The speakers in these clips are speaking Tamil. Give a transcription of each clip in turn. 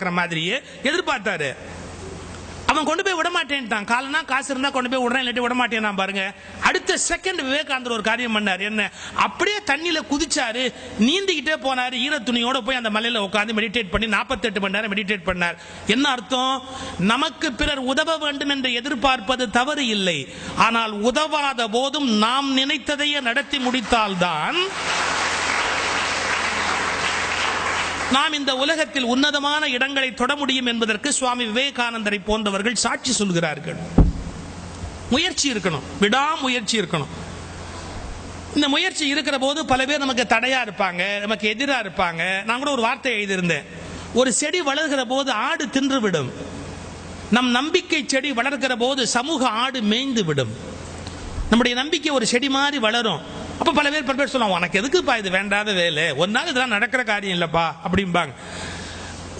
எதிர்பார்க்கிற மாதிரியே எதிர்பார்த்தாரு. அவன் கொண்டு போய் விட மாட்டேன்ட்டான் காலனா காசு இருந்தா கொண்டு போய் விடுறேன் இல்லாட்டி விட மாட்டேன் பாருங்க. அடுத்த செகண்ட் விவேகானந்தர் ஒரு காரியம் பண்ணார். என்ன? அப்படியே தண்ணியில குதிச்சாரு. நீந்திக்கிட்டே போனாரு. ஈர துணியோட போய் அந்த மலையில உட்காந்து மெடிடேட் பண்ணி 48 மணி நேரம் மெடிடேட் பண்ணார். என்ன அர்த்தம்? நமக்கு பிறர் உதவ வேண்டும் என்று எதிர்பார்ப்பது தவறு இல்லை. ஆனால் உதவாத போதும் நாம் நினைத்ததையே நடத்தி முடித்தால்தான் நாம் இந்த உலகத்தில் உன்னதமான இடங்களை தொட முடியும் என்பதற்கு சுவாமி விவேகானந்தரை போன்றவர்கள் சாட்சி சொல்கிறார்கள். முயற்சி இருக்கணும். விடாமுயற்சி இருக்கணும். இந்த முயற்சி இருக்கிற போது பல பேர் நமக்கு தடையா இருப்பாங்க நமக்கு எதிராக இருப்பாங்க. நான் கூட ஒரு வார்த்தை எழுதியிருந்தேன். ஒரு செடி வளர்கிற போது ஆடு தின்று விடும் நம் நம்பிக்கை செடி வளர்க்கிற போது சமூக ஆடு மேய்ந்து விடும் நம்முடைய நம்பிக்கை ஒரு செடி மாதிரி வளரும். அப்ப பல பேர் பல பேர் சொல்லுவாங்க உனக்கு எதுக்குப்பா இது வேண்டாத வேலை? ஒரு நாள் இதெல்லாம் நடக்கிற காரியம் இல்லப்பா அப்படிம்பாங்க.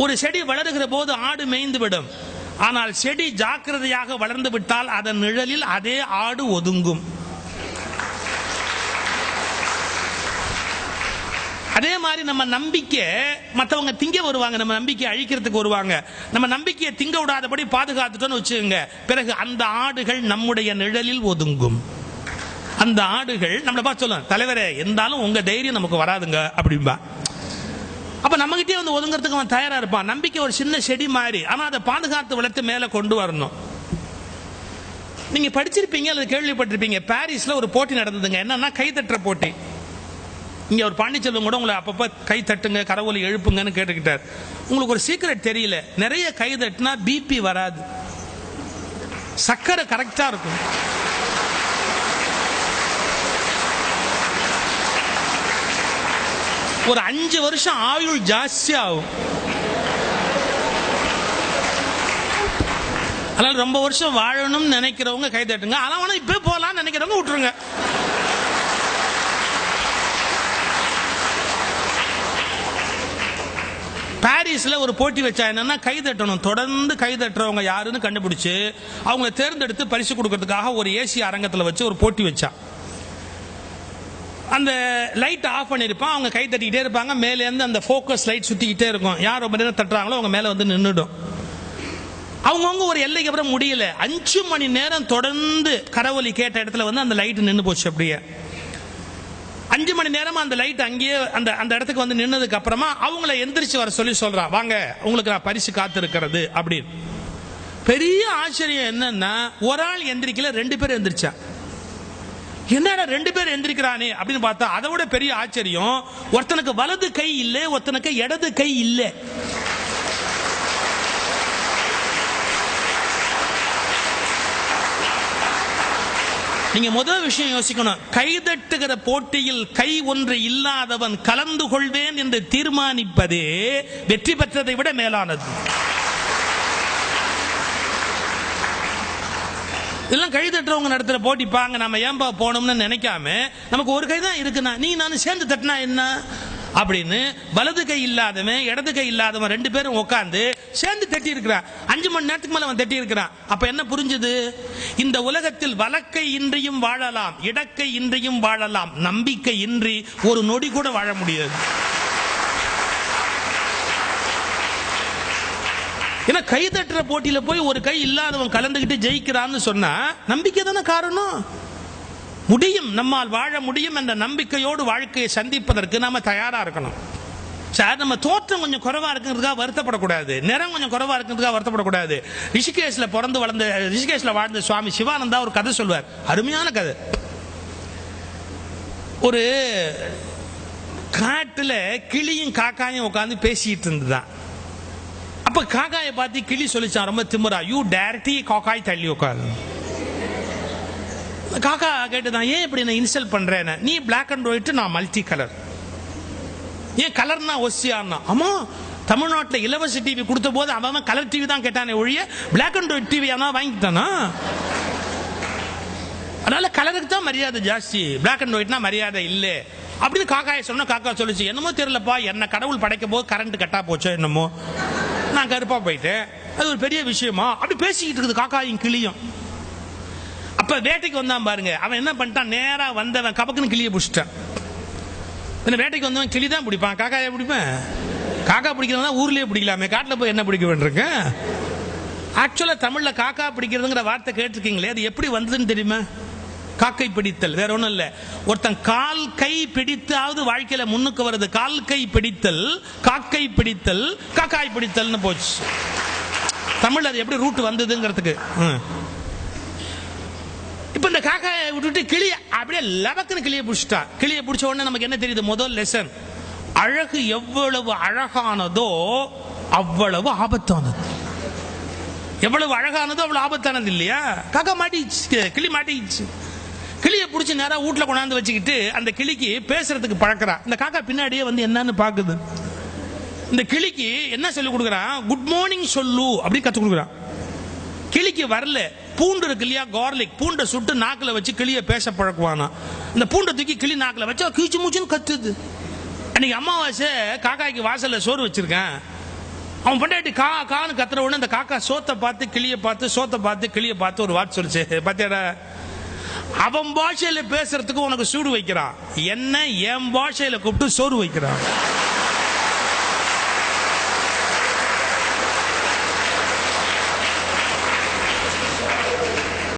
ஒரு செடி வளருகிற போது ஆடு மேய்ந்து விடும். ஆனால் செடி ஜாக்கிரதையாக வளர்ந்து விட்டால் அதன் நிழலில் அதே ஆடு ஒதுங்கும். அதே மாதிரி நம்ம நம்பிக்கை மற்றவங்க திங்க வருவாங்க நம்ம நம்பிக்கை அழிக்கிறதுக்கு வருவாங்க. நம்ம நம்பிக்கையை திங்க விடாதபடி பாதுகாத்துட்டோம்னு வச்சுக்கோங்க. பிறகு அந்த ஆடுகள் நம்முடைய நிழலில் ஒதுங்கும். அந்த ஆடுகள் நம்மளை பார்த்து சொல்லும் தலைவரே இருந்தாலும் உங்க தைரியம் நமக்கு வராதுங்க அப்படிம்பா. அப்ப நம்மகிட்டே வந்து ஒதுங்கிறதுக்கு அவன் தயாரா இருப்பான். நம்பிக்கை ஒரு சின்ன செடி மாதிரி. ஆனா அதை பாதுகாத்து வளர்த்து மேல கொண்டு வரணும். நீங்க படிச்சிருப்பீங்க அல்லது கேள்விப்பட்டிருப்பீங்க பாரிஸ்ல ஒரு போட்டி நடந்ததுங்க. என்னன்னா கைதட்டுற போட்டி. இங்க ஒரு பாண்டிச்செல்வம் கூட உங்களை அப்பப்ப கை தட்டுங்க கரவொலி எழுப்புங்கன்னு கேட்டுக்கிட்டார். உங்களுக்கு ஒரு சீக்கிரட் தெரியல. நிறைய கை தட்டினா பிபி வராது. சக்கரை கரெக்டா இருக்கும். ஒரு அஞ்சு வருஷம் ஆயுள் ஜாஸ்தி ஆகும். அதனால ரொம்ப வருஷம் வாழணும்னு நினைக்கிறவங்க கை தட்டுங்க. ஆனால் வேணா இப்போ போகலாம்னு நினைக்கிறவங்க விட்டுருங்க. பாரிஸில் ஒரு போட்டி வச்சா என்னன்னா கை தட்டணும். தொடர்ந்து கை தட்டுறவங்க யாருன்னு கண்டுபிடிச்சு அவங்களை தேர்ந்தெடுத்து பரிசு கொடுக்கறதுக்காக ஒரு ஏசி அரங்கத்தில் வச்சு ஒரு போட்டி வச்சா. அந்த லைட் ஆஃப் பண்ணியிருப்பான் அவங்க கை தட்டிக்கிட்டே இருப்பாங்க. மேலேருந்து அந்த ஃபோக்கஸ் லைட் சுற்றிக்கிட்டே இருக்கும். யார் ரொம்ப நேரம் தட்டுறாங்களோ அவங்க மேலே வந்து நின்றுடும் அவங்கவுங்க ஒரு எல்லைக்கு அப்புறம் முடியல. அஞ்சு மணி நேரம் தொடர்ந்து கரவொலி கேட்ட இடத்துல வந்து அந்த லைட் நின்று போச்சு அப்படியே. அஞ்சு மணி நேரமா அந்த லைட் அங்கேயே அந்த அந்த இடத்துக்கு வந்து நின்னதுக்கு அப்புறமா அவங்கள எந்திரிச்சு வர சொல்லி சொல்றான் வாங்க உங்களுக்கு நான் பரிசு காத்திருக்கிறது அப்படின்னு. பெரிய ஆச்சரியம் என்னன்னா ஒரு ஆள் எந்திரிக்கல ரெண்டு பேர் எந்திரிச்சான் என்னடா ரெண்டு பேர் எந்திரிக்கிறானே அப்படின்னு பார்த்தா அதை விட பெரிய ஆச்சரியம் ஒருத்தனுக்கு வலது கை இல்லை ஒருத்தனுக்கு இடது கை இல்லை. நீங்க முதல் விஷயம் யோசிக்கணும். கைதட்டுகிற போட்டியில் கை ஒன்று இல்லாதவன் கலந்து கொள்வேன் என்று தீர்மானிப்பதே வெற்றி பெற்றதை விட மேலானது. இதெல்லாம் கை தட்டுறவங்க நடத்துற போட்டி பாங்க நம்ம ஏன்பா போனோம்னு நினைக்காம நமக்கு ஒரு கை தான் இருக்குண்ணா. நீ நான் சேர்ந்து தட்டினா என்ன? அப்படின்னு வலது கை இல்லாதவன் இடது கை இல்லாதவன் ரெண்டு பேரும் உட்காந்து சேர்ந்து தட்டி இருக்கிறான் அஞ்சு மணி நேரத்துக்கு மேல அவன் தட்டி இருக்கிறான் அப்ப என்ன புரிஞ்சுது? இந்த உலகத்தில் வழக்கை இன்றியும் வாழலாம் இடக்கை இன்றியும் வாழலாம் நம்பிக்கை இன்றி ஒரு நொடி கூட வாழ முடியாது. ஏன்னா கை தட்டுற போட்டியில போய் ஒரு கை இல்லாதவன் கலந்துகிட்டு ஜெயிக்கிறான்னு சொன்னா நம்பிக்கை தானே காரணம்? முடியும். நம்மால் வாழ முடியும் என்ற நம்பிக்கையோடு வாழ்க்கையை சந்திப்பதற்கு நாம தயாரா இருக்கணும். சார் நம்ம தோற்றம் கொஞ்சம் குறைவா இருக்கிறதுக்காக வருத்தப்படக்கூடாது. நிறம் கொஞ்சம் குறைவா இருக்கிறதுக்காக வருத்தப்படக்கூடாது. ரிஷிகேஷ்ல பிறந்து வளர்ந்த ரிஷிகேஷ்ல வாழ்ந்த சுவாமி சிவானந்தா ஒரு கதை சொல்வார் அருமையான கதை. ஒரு காட்டில் கிளியும் காக்காயும் உட்காந்து பேசிட்டு இருந்துதான் அப்ப காக்காயை பார்த்து கிளி சொல்லிச்சான் ரொம்ப திமுறா யூ டேரக்டி காக்காய் தள்ளி உட்காரு. காக்கா கேட்டுதான் ஏன் இப்படி நான் இன்சல்ட் பண்றேன்னு? நீ பிளாக் அண்ட் ஒயிட் நான் மல்டி கலர் ஏன் கலர்னா ஒசியான்னா? ஆமா தமிழ்நாட்டில் இலவச டிவி கொடுத்த போது அவன் கலர் டிவி தான் கேட்டானே ஒழிய பிளாக் அண்ட் ஒயிட் டிவி ஆனால் வாங்கிட்டானா அதனால கலருக்கு தான் மரியாதை ஜாஸ்தி. பிளாக் அண்ட் ஒயிட்னா மரியாதை இல்லை. அப்படின்னு காக்காயை சொன்ன காக்கா சொல்லுச்சு என்னமோ தெரியலப்பா என்ன கடவுள் படைக்கும் போது கரண்ட் கட்டா போச்சோ என்னமோ? நான் கருப்பா போயிட்டேன். அது ஒரு பெரிய விஷயமா? அப்படி பேசிக்கிட்டு இருக்குது காக்காயும் கிளியும். அப்ப வேட்டைக்கு வந்தான் பாருங்க. அவன் என்ன பண்ணிட்டான்? நேரா வந்தவன் கபக்குன்னு கிளியை பிடிச்சிட்டான். இந்த வேட்டைக்கு வந்தவன் கிளி தான் பிடிப்பான். காக்காயை பிடிப்பேன்? காக்கா பிடிக்கிறதா ஊர்லயே பிடிக்கலாமே. காட்டுல போய் என்ன பிடிக்க வேண்டியிருக்கு? ஆக்சுவலா தமிழ்ல காக்கா பிடிக்கிறதுங்கிற வார்த்தை கேட்டிருக்கீங்களே அது எப்படி வந்ததுன்னு தெரியுமா? காக்கை பிடித்தல் வேற ஒண்ணும் இல்ல. ஒருத்தன் கால் கை பிடித்தாவது வாழ்க்கையில முன்னுக்கு வருது கால் கை பிடித்தல் காக்கை பிடித்தல் காக்காய் பிடித்தல்னு போச்சு. தமிழ் அது எப்படி ரூட் வந்ததுங்கிறதுக்கு. இப்ப இந்த காக்காயை விட்டுட்டு கிளிய அப்படியே லபக்குன்னு கிளிய பிடிச்சிட்டா. கிளிய பிடிச்ச உடனே நமக்கு என்ன தெரியுது? முதல் லெசன் அழகு எவ்வளவு அழகானதோ அவ்வளவு ஆபத்தானது. எவ்வளவு அழகானதோ அவ்வளவு ஆபத்தானது இல்லையா? காக்கா மாட்டிச்சு கிளி மாட்டிச்சு பிடிச்சி நேரம் வீட்டில் கொண்டாந்து வச்சுக்கிட்டு அந்த கிளிக்கு பேசுறதுக்கு பழக்கிறா. இந்த காக்கா பின்னாடியே வந்து என்னன்னு பாக்குது. இந்த கிளிக்கு என்ன சொல்லி கொடுக்குறான் குட் மார்னிங் சொல்லு அப்படி கத்து கொடுக்குறான் கிளிக்கு வரல. பூண்டு இருக்கு இல்லையா? கார்லிக் பூண்டை சுட்டு நாக்கில் வச்சு கிளியை பேச பழக்குவானா. இந்த பூண்டை தூக்கி கிளி நாக்கில் வச்சா கீச்சு மூச்சுன்னு கத்துது. அன்னைக்கு அமாவாசை காக்காய்க்கு வாசலில் சோறு வச்சிருக்கேன். அவன் பொண்டாட்டி கா கான்னு கத்துற உடனே அந்த காக்கா சோத்தை பார்த்து கிளியை பார்த்து சோத்தை பார்த்து கிளியை பார்த்து ஒரு வாட்ச் சொல்லிச்சு. பார்த்தேடா அவன் பாஷையில பேசுறதுக்கு உனக்கு சூடு வைக்கிறான். என்ன? என் பாஷையில கூப்பிட்டு சோறு வைக்கிறான்.